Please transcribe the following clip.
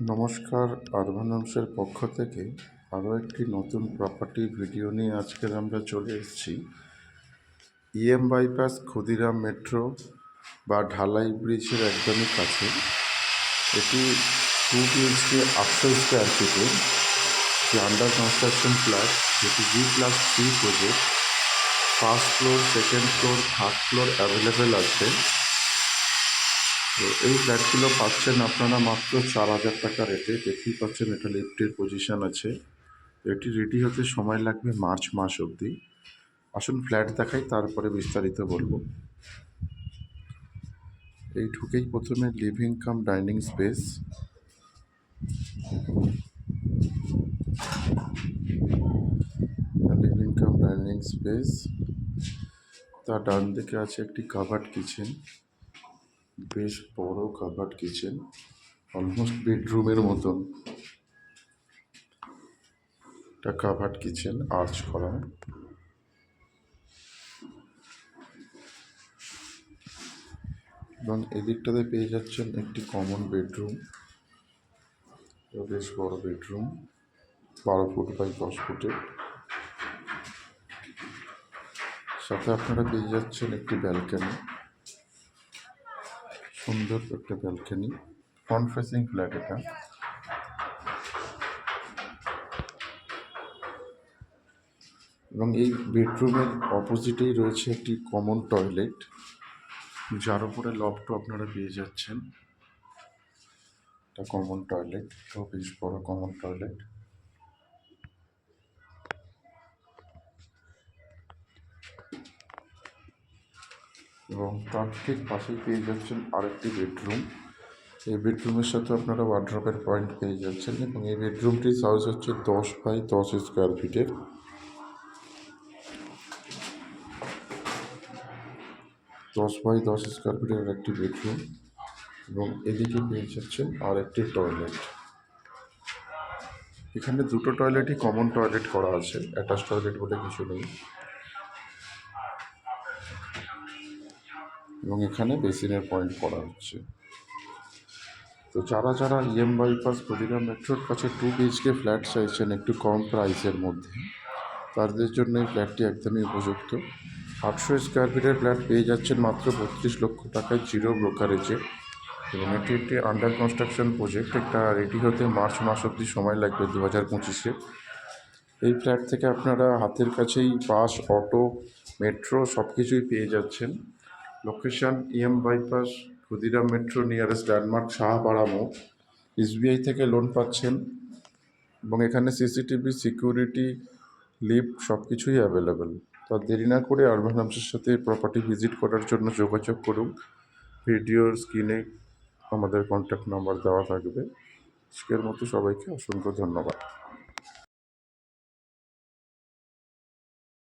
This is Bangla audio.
নমস্কার আরভানামসের পক্ষ থেকে আরও একটি নতুন প্রপার্টি ভিডিও নিয়ে আজকের আমরা চলে এসেছি। ইএম বাইপাস ক্ষুদিরাম মেট্রো বা ঢালাই ব্রিজের একদমই কাছে। এটি টু বিএইচকে আটশো স্কোয়ার ফিটের যে আন্ডার কনস্ট্রাকশন ফ্ল্যাট যেটি G plus three project first floor second floor third floor available আছে। তো এই ফ্ল্যাটগুলো পাচ্ছেন আপনারা মাত্র চার হাজার টাকা রেটে। দেখতেই পাচ্ছেন এটা লিফটের পজিশন আছে। এটি রেডি হতে সময় লাগবে মার্চ মাস অবধি। আসুন ফ্ল্যাট দেখাই, তারপরে বিস্তারিত বলব। এই ঢুকেই প্রথমে living cum dining space living cum dining space তার ডান দিকে আছে একটি কাভার্ড কিচেন বেশ বড় কাভার্ড কিচেন অলমোস্ট বেডরুমের মতন। একটা কাভার্ড কিচেন আর্চ করা। এবং এদিকটাতে পেয়ে যাচ্ছেন একটি কমন বেডরুম বেশ বড় বেডরুম বারো ফুট বাই দশ ফুটের সাথে আপনারা পেয়ে যাচ্ছেন একটি ব্যালকনি সুন্দর একটা ব্যালকনি। ফ্রন্ট ফেসিং ফ্ল্যাট এটা। এবং এই বেডরুমের অপোজিটেই রয়েছে একটি কমন টয়লেট যার উপরে লফটও আপনারা পেয়ে যাচ্ছেন। এটা কমন টয়লেট তো বেশ বড় কমন টয়লেট এবং তার ঠিক পাশেই পেয়ে যাচ্ছেন আরেকটি বেডরুম। এই বেডরুমের সাথে আপনারা ওয়ার্ড্রপের পয়েন্ট পেয়ে যাচ্ছেন এবং এই বেডরুমটির সাইজ হচ্ছে দশ বাই দশ স্কোয়ার ফিটের দশ বাই দশ স্কোয়ার ফিটের একটি বেডরুম এবং এদিকে পেয়ে যাচ্ছেন আর একটি টয়লেট এখানে দুটো টয়লেটই কমন টয়লেট করা আছে অ্যাটাচ টয়লেট বলে কিছু নেই। এবং এখানে বেসিনের পয়েন্ট করা হচ্ছে। তো যারা যারা ইএম বাইপাস ক্ষুদিরাম মেট্রোর কাছে টু বিএইচকে ফ্ল্যাট চাইছেন একটু কম প্রাইসের মধ্যে, তাদের জন্য এই ফ্ল্যাটটি একদমই উপযুক্ত। আটশো স্কোয়ার ফিটের ফ্ল্যাট পেয়ে যাচ্ছেন মাত্র বত্রিশ লক্ষ টাকায় জিরো ব্রোকারেজে। এবং এটি একটি আন্ডার কনস্ট্রাকশন প্রজেক্ট একটা রেডি হতে মার্চ মাস অবধি সময় লাগবে দু হাজার পঁচিশে। এই ফ্ল্যাট থেকে আপনারা হাতের কাছেই বাস, অটো, মেট্রো সব কিছুই পেয়ে যাচ্ছেন। Location EM bypass Kshudiram metro nearest landmark Shahpara মোড় এসবিআই থেকে লোন পাচ্ছেন এবং এখানে সিসিটিভি সিকিউরিটি লিফট সব কিছুই অ্যাভেলেবেল তো দেরি না করে আরবান হামসের সাথে প্রপার্টি ভিজিট করার জন্য যোগাযোগ করুন। ভিডিওর স্ক্রিনে আমাদের কন্ট্যাক্ট নাম্বার দেওয়া থাকবে। আজকের মতো সবাইকে অসংখ্য ধন্যবাদ।